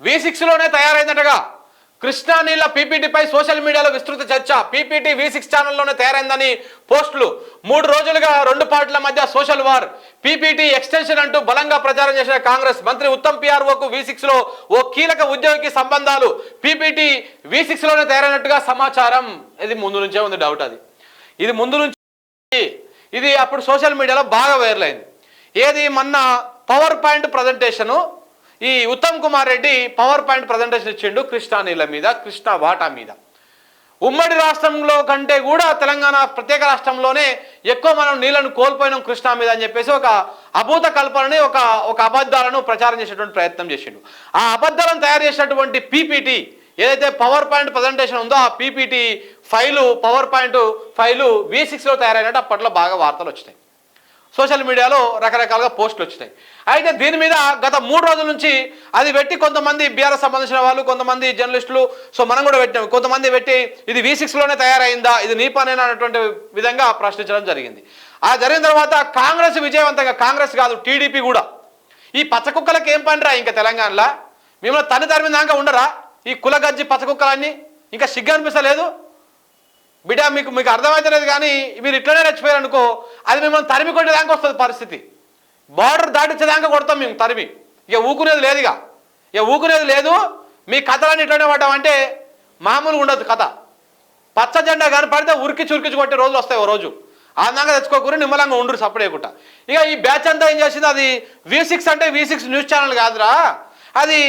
వి లోనే తయారైందటగా. కృష్ణా నీళ్ళ పీపీటీపై సోషల్ మీడియాలో విస్తృత చర్చ. పీపీటీ వి సిక్స్ ఛానల్లోనే తయారైందని పోస్టులు. మూడు రోజులుగా రెండు పార్టీల మధ్య సోషల్ వార్. పీపీటీ ఎక్స్టెన్షన్ అంటూ బలంగా ప్రచారం చేసిన కాంగ్రెస్ మంత్రి ఉత్తమ్ పిఆర్ఓకు వి సిక్స్లో ఓ కీలక ఉద్యోగికి సంబంధాలు. పీపీటీ వి సిక్స్లోనే తయారైనట్టుగా సమాచారం. ఇది ముందు నుంచే ఉంది డౌట్ అది. ఇది ముందు నుంచి ఇది అప్పుడు సోషల్ మీడియాలో బాగా వైరల్ అయింది. ఏది మొన్న పవర్ పాయింట్ ప్రజెంటేషను ఈ Uttam Kumar Reddy power point presentation ఇచ్చిండు కృష్ణా నీళ్ళ మీద కృష్ణా వాటా మీద. ఉమ్మడి రాష్ట్రంలో కంటే కూడా తెలంగాణ ప్రత్యేక రాష్ట్రంలోనే ఎక్కువ మనం నీళ్ళను కోల్పోయినాం కృష్ణా మీద అని చెప్పేసి ఒక అభూత కల్పనని ఒక ఒక అబద్ధాలను ప్రచారం చేసేటువంటి ప్రయత్నం చేసిండు. ఆ అబద్ధాలను తయారు చేసినటువంటి పీపీటీ ఏదైతే పవర్ పాయింట్ ప్రజెంటేషన్ ఉందో ఆ PPT file PowerPoint file V సిక్స్లో తయారైనట్టు అప్పట్లో బాగా వార్తలు వచ్చినాయి. సోషల్ మీడియాలో రకరకాలుగా పోస్టులు వచ్చినాయి. అయితే దీని మీద గత మూడు రోజుల నుంచి అది పెట్టి కొంతమంది బీఆర్ఎస్ సంబంధించిన వాళ్ళు కొంతమంది జర్నలిస్టులు సో మనం కూడా పెట్టాం కొంతమంది పెట్టి ఇది వి సిక్స్లోనే తయారైందా ఇది నీ పనేనా అనేటువంటి విధంగా ప్రశ్నించడం జరిగింది. ఆ జరిగిన తర్వాత కాంగ్రెస్ విజయవంతంగా కాంగ్రెస్ కాదు టీడీపీ కూడా. ఈ పచ్చ కుక్కలకి ఏం పనిరా ఇంకా తెలంగాణలో? మిమ్మల్ని తన తరిమిందాక ఉండరా? ఈ కులగజ్జి పచ్చ కుక్కలన్నీ? ఇంకా సిగ్గు అనిపిస్తలేదు? బిడ్డ మీకు మీకు అర్థమవుతలేదు కానీ మీరు ఇట్లనే రెచ్చిపోయారు అది మిమ్మల్ని తరిమి కొట్టేదాకా వస్తుంది పరిస్థితి. బార్డర్ దాటించేదాకా కొడతాం మేము తరిమి. ఇక ఊకునేది లేదు ఇక ఇక ఊకునేది లేదు. మీ కథలన్నీ ఇట్లనే పడ్డామంటే మామూలుగా ఉండదు కథ. పచ్చ జెండా కానీ పడితే ఉరికి చురికి కొట్టే రోజులు వస్తాయి ఓ రోజు. ఆనందంగా తెచ్చుకోకూరి నిమ్మలంగా ఉండరు సపడేయకుండా ఇక ఈ బ్యాచ్ అంతా ఏం చేసింది? అది వి సిక్స్ అంటే వి సిక్స్ న్యూస్ ఛానల్ కాదురా. అది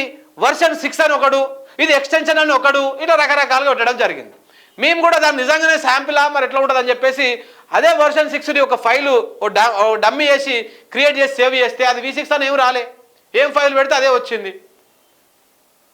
వర్షన్ సిక్స్ అని ఒకడు ఇది ఎక్స్టెన్షన్ అని ఒకడు ఇట్లా రకరకాలుగా పెట్టడం జరిగింది. మేము కూడా దాన్ని నిజంగానే శాంపిలా మరి ఎట్లా ఉంటుందని చెప్పేసి అదే వర్షన్ సిక్స్ని ఒక ఫైలు ఓ డా ఓ క్రియేట్ చేసి సేవ్ చేస్తే అది వి సిక్స్ అని ఏం రాలే. ఏం ఫైల్ పెడితే అదే వచ్చింది.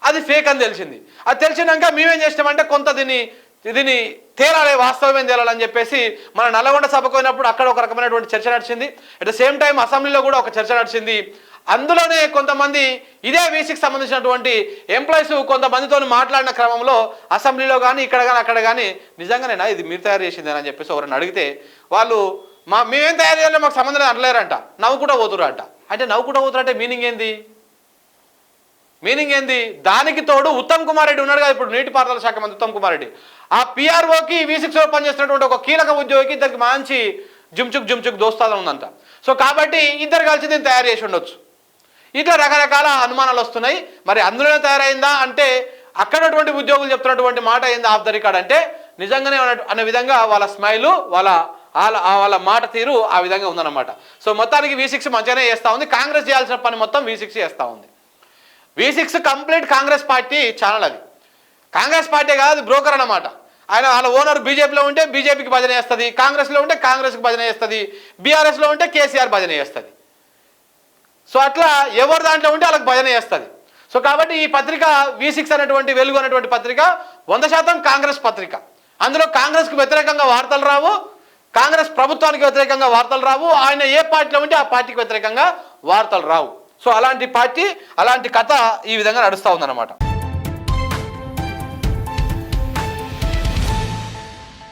అది ఫేక్ అని తెలిసింది. అది తెలిసినాక మేమేం చేసినామంటే కొంత దీన్ని దీన్ని తేలాలి వాస్తవమేం తేలాలని చెప్పేసి మన నల్లగొండ సభకు పోయినప్పుడు అక్కడ ఒక రకమైనటువంటి చర్చ నడిచింది. అట్ ద సేమ్ టైం అసెంబ్లీలో కూడా ఒక చర్చ నడిచింది. అందులోనే కొంతమంది ఇదే వీసీకి సంబంధించినటువంటి ఎంప్లాయీస్ కొంతమందితో మాట్లాడిన క్రమంలో అసెంబ్లీలో కానీ ఇక్కడ కానీ అక్కడ కానీ నిజంగానేనా ఇది మీరు తయారు చేసిందేనా అని చెప్పేసి ఎవరైనా అడిగితే వాళ్ళు మా మేమేం తయారు చేయాలో మాకు సంబంధం అనలేరంట నవ్వుకుంటూ పోతురు అంట అంటే నవ్వుకుంటూ పోతురు అంటే మీనింగ్ ఏంది? మీనింగ్ ఏంది? దానికి తోడు ఉత్తమ్ కుమార్ రెడ్డి ఉన్నాడు కదా ఇప్పుడు నీటిపారుదల శాఖ మంత్రి ఉత్తమ్ కుమార్ రెడ్డి. ఆ పిఆర్ఓకి వీసిక్స్ సిక్స్లో పనిచేస్తున్నటువంటి ఒక కీలక ఉద్యోగికి ఇద్దరికి మంచి జుమ్చుక్ జుమ్చుక్ దోస్తాదం ఉందంట సో కాబట్టి ఇద్దరు కలిసి దీన్ని తయారు చేసి ఉండొచ్చు. ఇట్లా రకరకాల అనుమానాలు వస్తున్నాయి. మరి అందులోనే తయారైందా అంటే అక్కడటువంటి ఉద్యోగులు చెప్తున్నటువంటి మాట ఏంది ఆఫ్ ద రికార్డ్ అంటే నిజంగానే అనే విధంగా వాళ్ళ స్మైలు వాళ్ళ వాళ్ళ వాళ్ళ మాట తీరు ఆ విధంగా ఉందన్నమాట. సో మొత్తానికి వి సిక్స్ మంచిగానే చేస్తూ ఉంది. కాంగ్రెస్ చేయాల్సిన పని మొత్తం వి సిక్స్ చేస్తూ ఉంది. V six complete Congress party channel అది. కాంగ్రెస్ పార్టీ కాదు బ్రోకర్ అన్నమాట. ఆయన వాళ్ళ ఓనర్ బీజేపీలో ఉంటే బీజేపీకి భజన చేస్తుంది కాంగ్రెస్లో ఉంటే కాంగ్రెస్కి భజన చేస్తుంది బీఆర్ఎస్లో ఉంటే కేసీఆర్ భజన చేస్తుంది. సో అట్లా ఎవరు దాంట్లో ఉంటే వాళ్ళకి భజన చేస్తుంది. సో కాబట్టి ఈ పత్రిక వి సిక్స్ అనేటువంటి వెలుగు అనేటువంటి పత్రిక వంద శాతం కాంగ్రెస్ పత్రిక. అందులో కాంగ్రెస్కి వ్యతిరేకంగా వార్తలు రావు కాంగ్రెస్ ప్రభుత్వానికి వ్యతిరేకంగా వార్తలు రావు ఆయన ఏ పార్టీలో ఉంటే ఆ పార్టీకి వ్యతిరేకంగా వార్తలు రావు. సో అలాంటి పార్టీ అలాంటి కథ ఈ విధంగా నడుస్తూ ఉందన్నమాట.